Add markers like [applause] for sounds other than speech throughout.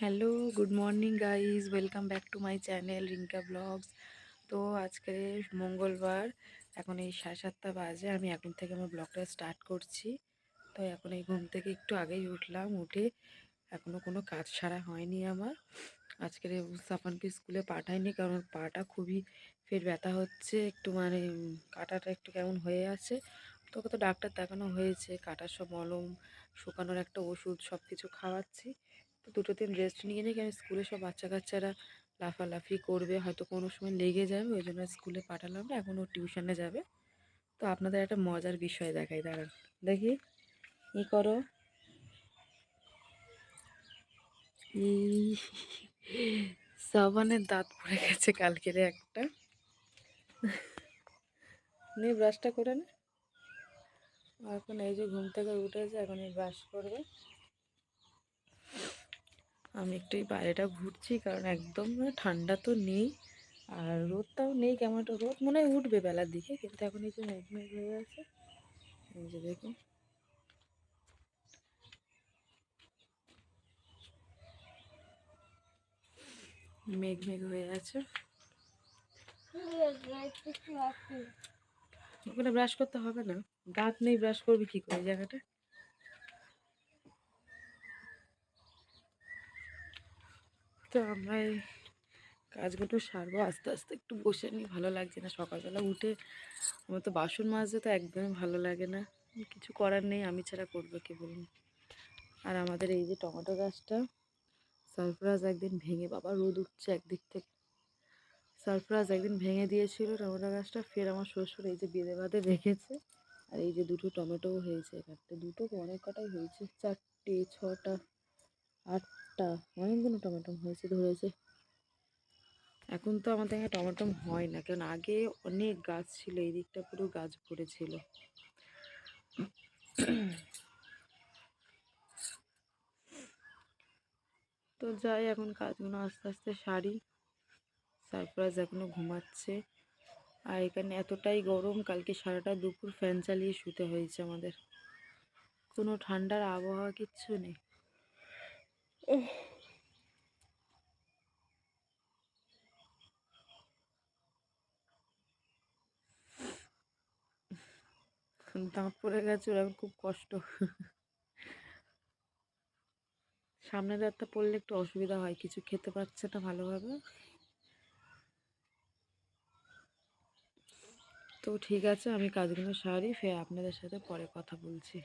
Hello, good morning guys welcome back to my channel Rinka vlogs. তো আজকে মঙ্গলবার, এখন এই সাড়ে সাতটা বাজে, আমি এখন থেকে আমার ব্লগটা স্টার্ট করছি। তো এখন এই ঘুম থেকে একটু আগেই উঠলাম, উঠে এখনও কোনো কাজ সারা হয়নি আমার। আজকের সাফানকে স্কুলে পাঠাইনি, কারণ পাটা খুবই ফের ব্যথা হচ্ছে, একটু মানে কাটাটা একটু কেমন হয়ে আছে। তোকে তো ডাক্তার দেখানো হয়েছে, কাটার সব মলম, শুকানোর একটা ওষুধ সব কিছু খাওয়াচ্ছি। তো দুটো দিন রেস্ট নিয়ে নিই কারণ স্কুলে সব বাচ্চা কাচ্চারা লাফালাফি করবে, হয়তো কোনো সময় লেগে যাবে, ওই জন্য স্কুলে পাঠালাম না এখন ও টিউশনে যাবে। তো আপনাদের একটা মজার বিষয় দেখাই, দাঁড়ান। দেখি ই করো? সাবানের দাঁত পড়ে গেছে কালকেরে একটা। নে ব্রাশটা করে নে। এখন এই যে ঘুম থেকে উঠেছে, এখন এই ব্রাশ করবে। আমি একটু এই বাইরেটা ঘুরছি কারণ একদম ঠান্ডা তো নেই। আর রোদটাও নেই কেমন একটা রোদ, মনে হয় উঠবে বেলার দিকে, কিন্তু এখন এই যে মেঘ মেঘ হয়ে আছে, এই যে দেখুন। মেঘ মেঘ হয়ে আছে। ওখানে ব্রাশ করতে হবে না। দাঁত নেই ব্রাশ করবি কি করে জায়গাটা? তো আমরা এই কাজগুলো সারবো। আস্তে আস্তে একটু বসে নিই, ভালো লাগছে না। সকালবেলা উঠে আমার তো বাসন মাজতে তো একদমই ভালো লাগে না। কিছু করার নেই, আমি ছাড়া করব কে বলুন? আর আমাদের এই যে টমেটো গাছটা সারফরাজ একদিন ভেঙে, বাবা রোদ উঠছে একদিক থেকে। সারফরাজ একদিন ভেঙে দিয়েছিল টমেটো গাছটা, ফের আমার শ্বশুর এই যে বেঁধে বাঁধে রেখেছে। আর এই যে দুটো টমেটোও হয়েছে এখানটা দুটো অনেক কটাই হয়েছে, চারটে, ছটা। আটটা। অনেকগুলো টমেটো হয়েছে, ধরেছে। এখন তো আমাদের এখানে টমেটো হয় না, কারণ আগে অনেক গাছ ছিল, এই দিকটা পুরো গাছ ভরেছিল তো যাই, এখন কাজগুলো আস্তে আস্তে সারি। সারপ্রাইজ এখনও ঘুমাচ্ছে। আর এখানে এতটাই গরম, কালকে সারাটা দুপুর ফ্যান চালিয়ে শুতে হয়েছে আমাদের। কোনো ঠান্ডার আবহাওয়া কিচ্ছু নেই। দাঁত পড়ে গেছে, ওর খুব কষ্ট। সামনে দাঁতটা পড়লে একটু অসুবিধা হয়, কিছু খেতে পারছে না ভালোভাবে। তো ঠিক আছে, আমি কাজগুলো সারি, ফের আপনাদের সাথে পরে কথা বলছি।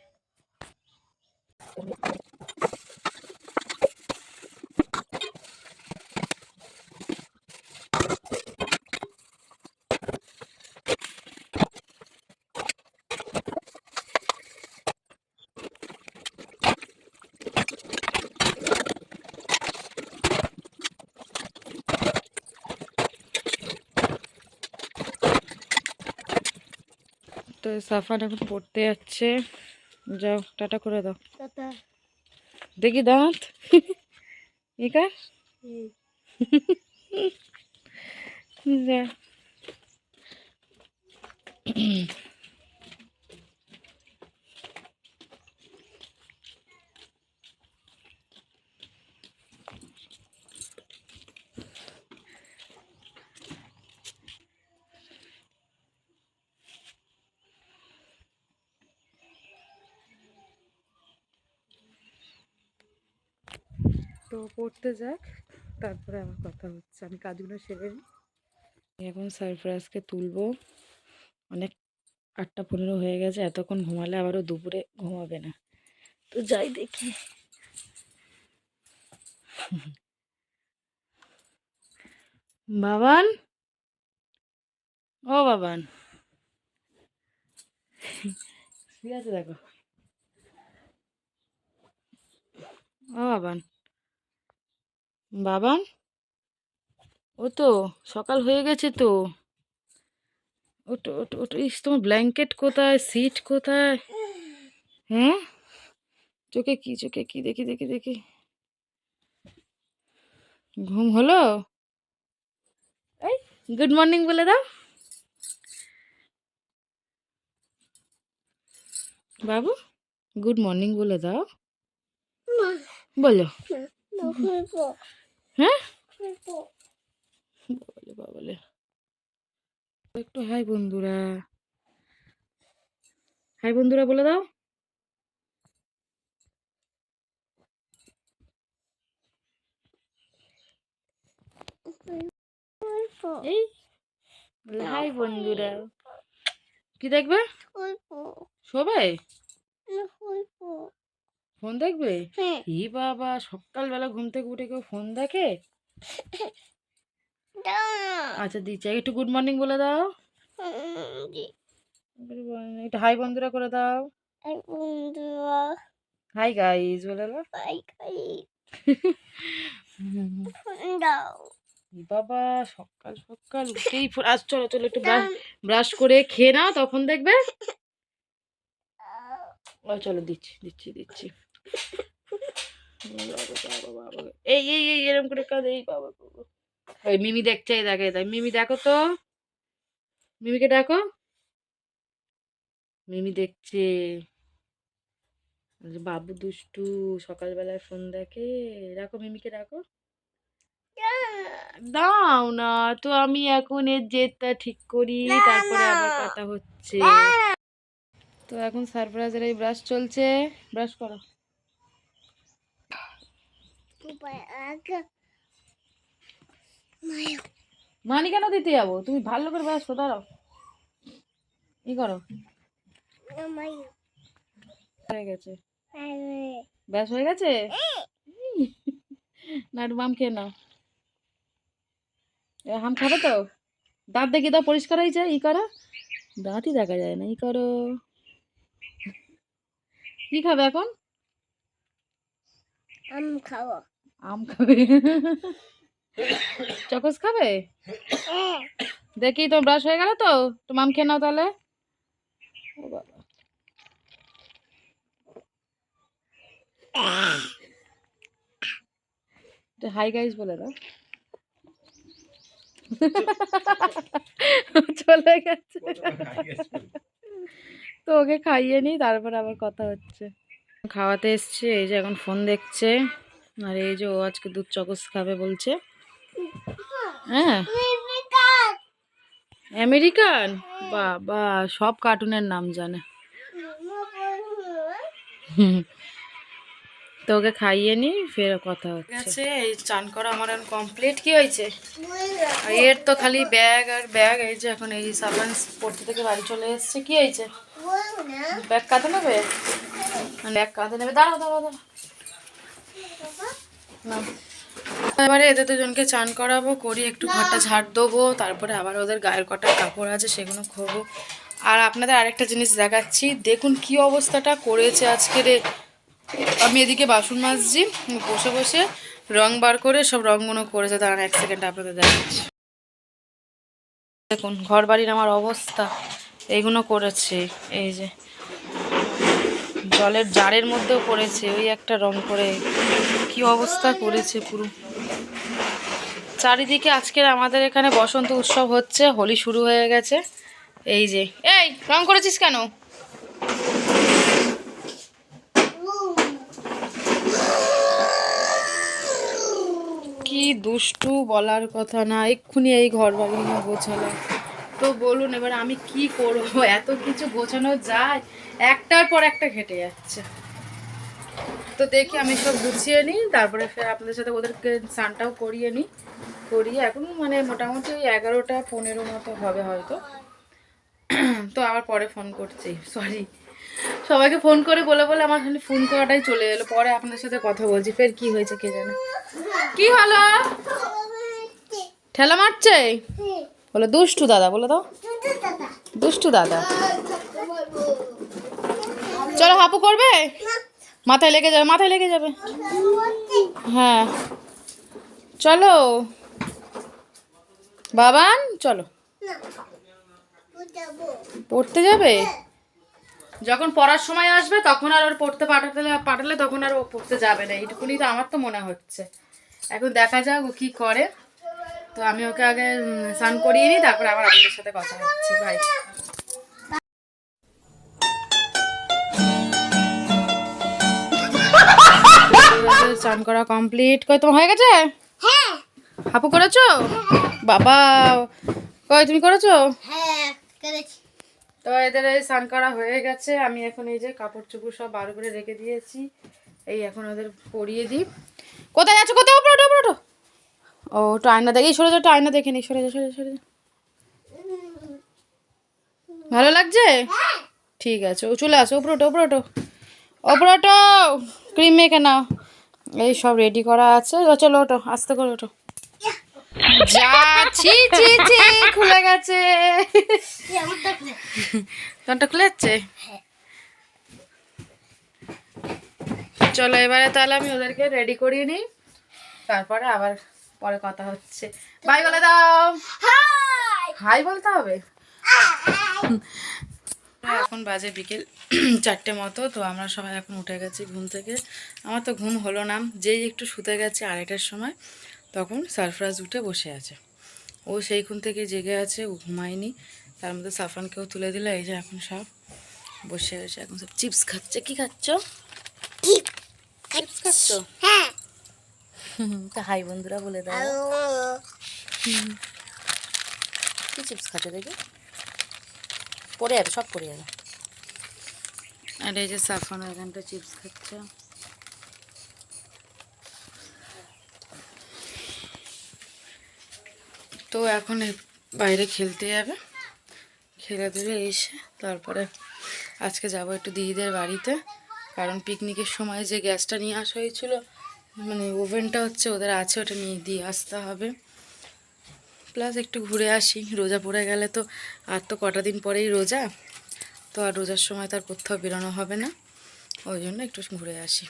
তো সাফান এখন পড়তে যাচ্ছে। যাও টাটা করে দাও। দেখি দাঁত। [laughs] একার [laughs] যা। তো পড়তে যাক, তারপরে আমার কথা হচ্ছে। আমি কাজগুলো সেরে এখন সারপ্রাইজকে তুলবো। অনেক আটটা পনেরো হয়ে গেছে, এতক্ষণ ঘুমালে আবারও দুপুরে ঘুমাবে না। তো যাই দেখি। বাবান? ও বাবান। ঠিক আছে দেখো। ও বাবান। বাবান ও তো সকাল হয়ে গেছে তো। ওটো ওটো ওটো, ইস, তোমার ব্ল্যাঙ্কেট কোথায়? সিট কোথায়? হ্যাঁ? চোখে কি চোখে কি? দেখি দেখি দেখি। ঘুম হলো? এই গুড মর্নিং বলে দাও। বাবু গুড মর্নিং বলে দাও। বলো। হ্যাঁ? বাবালে একটু হাই বন্ধুরা। হাই বন্ধুরা বলে দাও। এই হাই বন্ধুরা। কি দেখবে? শোবে ফোন দেখবে? ই বাবা সকালবেলা ঘুম থেকে উঠে কেউ ফোন দেখে? [laughs] আচ্ছা দিচ্ছি। একটু গুড মর্নিং বলে দাও। একটু হাই বন্ধুরা করে দাও। হাই গাইজ বলে [laughs] দাও। ই বাবা সকাল সকাল উঠেই আজ চলো চলো একটু ব্রাশ করে খেয়ে নাও তখন দেখবে। [laughs] চলো দিচ্ছি দিচ্ছি দিচ্ছি। এই এই এই এরকম করে কাজ এই বাবা। ওই মিমি দেখছে এই দেখে তাই মিমি দেখো তো মিমিকে ডাকো মিমি দেখছে বাবু দুষ্টু সকালবেলায় ফোন দেখে রাখো মিমিকে রাখো দাও না তো আমি এখন এর জেদটা ঠিক করি তারপরে আবার কথা হচ্ছে তো এখন সারপ্রাইজের এই ব্রাশ চলছে ব্রাশ করো মানি কেন দিতে যাব? তুমি ভালো করে ব্রাশ করো দাঁড়াও। ই করো। হয়ে গেছে। ব্যাস হয়ে গেছে? না, একটু মাম খেয়ে নাও। হাম খাবে তো? দাঁত দেখি দাও, পরিষ্কার হয়েছে, ই করো। দাঁতই দেখা যায় না, ই করো। কি খাবে এখন? আম খাব। আম খাবে। চকস খাবে? দেখি তো ব্রাশ হয়ে গেল তো? তো মাম খেয়ে নাও তাহলে। হাই গাইস বলে দাও। চলে গেছে। তো ওকে খাইয়ে নি, তারপর আবার কথা হচ্ছে। খাওয়াতে এসছে, এই যে এখন ফোন দেখছে। আর এই যে ও আজকে দুধ চকস খাবে বলছে। হ্যাঁ। আমেরিকান। বাবা সব কার্টুনের নাম জানে। হুম। তো ওকে খাইয়ে নি ফের কথা হচ্ছে। এই চান করা আমার এখন কমপ্লিট কি হয়েছে? আর এর তো খালি ব্যাগ আর ব্যাগ এই যে এখন এই সাবান পড়তে থেকে বাড়ি চলে এসেছে। কি হয়েছে? ব্যাগ কাঁধে নেবে? ব্যাগ কাঁধে নেবে? দাঁড়াও দাঁড়াও দাঁড়াও। এবারে এদের দুজনকে চান করাবো করি একটু ঘরটা ঝাড় দেবো তারপরে আবার ওদের গায়ের কটা কাপড় আছে সেগুলো খোবো। আর আপনাদের আরেকটা জিনিস দেখাচ্ছি দেখুন কি অবস্থাটা করেছে আজকে রে। আমি এদিকে বাসন মাজছি বসে বসে রং বার করে সব রংগুলো করেছে। দাঁড়ান এক সেকেন্ড আপনাদের দেখাচ্ছি। দেখুন ঘর বাড়ির আমার অবস্থা এইগুলো করেছে এই যে। জলের জারের মধ্যেও পড়েছে, ওই একটা রং করে। কি অবস্থা করেছে পুরো। চারিদিকে আজকের আমাদের এখানে বসন্ত উৎসব হচ্ছে, হোলি শুরু হয়ে গেছে। এই যে, এই, রং করেছিস কেন? কি দুষ্টু বলার কথা না, এক্ষুনি এই ঘর বাড়ি না গোছালাম। তো বলুন, এবার আমি কি করব? এত কিছু গোছানো যায় একটার পর একটা ঘেটে যাচ্ছে। তো দেখি আমি সব গুছিয়ে নিই তারপরে ফের আপনাদের সাথে ওদেরকে স্নানটাও করিয়ে নিই। করিয়ে এখন মানে মোটামুটি ওই এগারোটা পনেরো মতো হবে হয়তো। তো আবার পরে ফোন করছি সরি সবাইকে ফোন করে বলে বলে আমার খালি ফোন করাটাই চলে এলো পরে আপনাদের সাথে কথা বলছি ফের কি হয়েছে কে জানে। কি হলো? ঠেলা মারছে? বলে দুষ্টু দাদা বলে দাও। দুষ্টু দাদা। চলো হাপু করবে? মাথায় লেগে যাবে, মাথায় লেগে যাবে। হ্যাঁ। চলো। বাবান, চলো। পড়তে যাবে? যখন পড়ার সময় আসবে, তখন আর ওর পড়তে পাঠাতে পাঠালে তখন আর ও পড়তে যাবে না। এইটুকুনি তো আমার তো মনে হচ্ছে। এখন দেখা যাক ও কী করে। তো আমি ওকে আগে স্নান করিয়ে নিই, তারপরে আবার আপনাদের সাথে কথা হচ্ছে। ভাই স্নান করা কমপ্লিট কই তোমার হয়ে গেছে? হ্যাঁ। হাপু করেছ? বাবা কই তুমি করেছ? হ্যাঁ করেছি। তো এদের এই স্নান করা হয়ে গেছে। আমি এখন এই যে কাপড় চোপড় সব বার করে রেখে দিয়েছি। এই এখন ওদের পরিয়ে দিই। কোথায় যাচ্ছ? কোথায়? ওপরে ওঠো ওপরে ওঠো। ও একটু আয়না দেখে সরে যাও আয়না দেখে নি সরে যাও সরে সরে। ভালো লাগছে? ঠিক আছে ও চলে আসো। ওপরে ওঠো ওপরে ওঠো। ওপরে ওঠো। ক্রিম মেখে নাও। এই সব রেডি করা আছে। চলো ওঠো আস্তে করে ওঠো। যা ছি ছি ছি খুলে গেছে। আমারটা খুলে যাচ্ছে? চলো এবারে তাহলে আমি ওদেরকে রেডি করিয়ে নিই। তারপরে আবার পরে কথা হচ্ছে। বাই বলে দাও। হাই বলতে হবে? এখন বাজে বিকেল [clears throat] চারটে মতো তো আমরা সবাই এখন উঠে গেছি ঘুম থেকে। আমার তো ঘুম হলো না যেই একটু শুতে গেছে আড়াইটার সময় তখন সারফরাজ উঠে বসে আছে। ও সেইখান থেকে জেগে আছে ও ঘুমায়নি। তার মধ্যে সাফরানকেও তুলে দিল এই যে এখন সব বসে আছে এখন সব চিপস খাচ্ছে। কি খাচ্ছ? চিপস। খাচ্ছ? হ্যাঁ। [laughs] তা হাই বন্ধুরা বলে দাও। কি চিপস খাচ্ছে দেখি? পড়ে যাবে, সব পড়ে যাবে। আর এই যে সাফান এখানটা চিপস খাচ্ছে। তো এখন বাইরে খেলতে যাবে। খেলে ধরে এসে তারপরে আজকে যাব একটু দিদিদের বাড়িতে। কারণ পিকনিকের সময় যে গ্যাসটা নিয়ে আসা হয়েছিল মানে ওভেনটা হচ্ছে ওদের আছে, ওটা নিয়ে দিয়ে আসতে হবে। প্লাস একটু ঘুরে আসি। রোজা পড়ে গেলে তো আর তো কটা দিন পরেই রোজা। তো আর রোজার সময় তার কোথাও বেরোনো হবে না। ওই জন্য একটু ঘুরে আসি।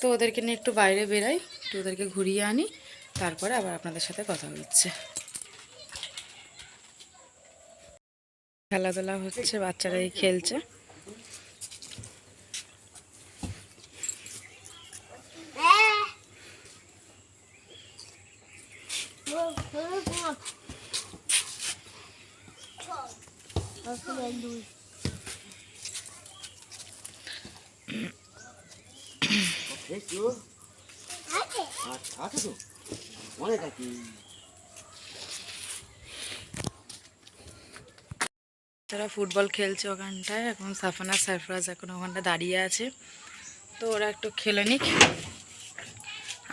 তো ওদেরকে নিয়ে একটু বাইরে বেরাই, একটু ওদেরকে ঘুরিয়ে আনি, তারপরে আবার আপনাদের সাথে কথা হচ্ছে। খেলাধুলা হচ্ছে তারা ফুটবল খেলছে ওখানটায়, এখন সাফানা সারফরাজ এখন ওখানটা দাঁড়িয়ে আছে। তো ওরা একটু খেলে নিক।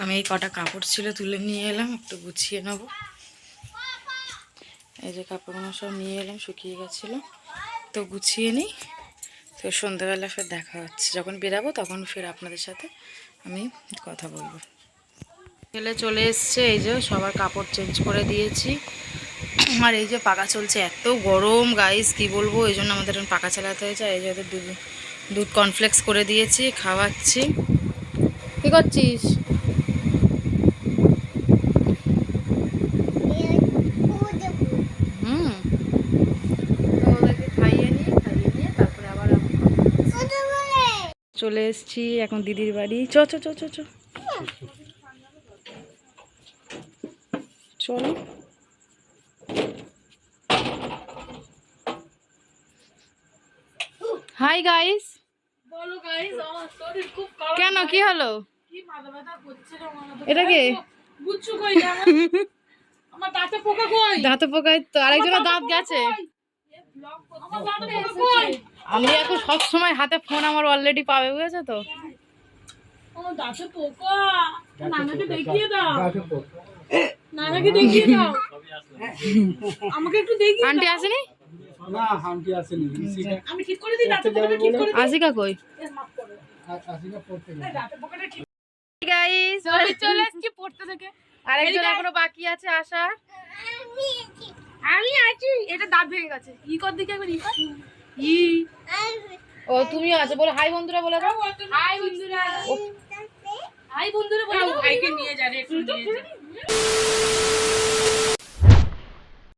আমি এই কটা কাপড় ছিল তুলে নিয়ে এলাম, একটু গুছিয়ে নেব। এই যে কাপড়গুলো সব নিয়ে এলাম, শুকিয়ে গেছিল। তো গুছিয়ে নিই, তো সন্ধ্যাবেলা ফের দেখা হচ্ছে। যখন বেরাবো তখন ফের আপনাদের সাথে আমি কথা বলব। ছেলে চলে এসছে, এই যে সবার কাপড় চেঞ্জ করে দিয়েছি। আর এই যে পাকা চলছে, এত গরম গাইস কি বলব? এই জন্য আমাদের পাকা চালাতে হয়েছে। এই যে দুধ দুধ কনফ্লেক্স করে দিয়েছি, খাওয়াচ্ছি। কি করছিস হুম তো ওদেরকে খাইয়ে নিই খাইয়ে নিয়ে তারপরে আবার আমি চলে এসেছি এখন দিদির বাড়ি। চ চ চ চ চ। চলো। হাই গাইস বলো গাইস আমার শরীর খুব খারাপ। কেন কি হলো? কি মাথা ব্যথা করছে রে আমার এটা কে? বুচ্ছু কই আমার? আমার দাঁতে পোকা কই? দাঁতে পোকায় তো আরেকজনের দাঁত গেছে। আমার দাঁতে পোকা কই? আমি এখন সব সময় হাতে ফোন আমার অলরেডি পাবে বুঝেছ তো? আমার দাঁতে পোকা। নানাকে দেখিয়ে দাও। নানাকে দেখিয়ে দাও। আমাকে একটু দেখিয়ে আন্টি আসেনি? না হামটি আসেনি। আমি ঠিক করে দিই ঠিক করে আসিকা কই? আসিকা পড়তে গাইস চলে এসেছি পড়তে থেকে। আরেকজন এখনও বাকি আছে আসার আমি আছি। এটা দাঁত ভেঙে গেছে। ই কর দিকে একবার ই ই ও তুমি আছো বলো। হাই বন্ধুরা বলে দাও। হাই বন্ধুরা। হাই বন্ধুরা বলো ভাইকে নিয়ে যা রে একটু নিয়ে যা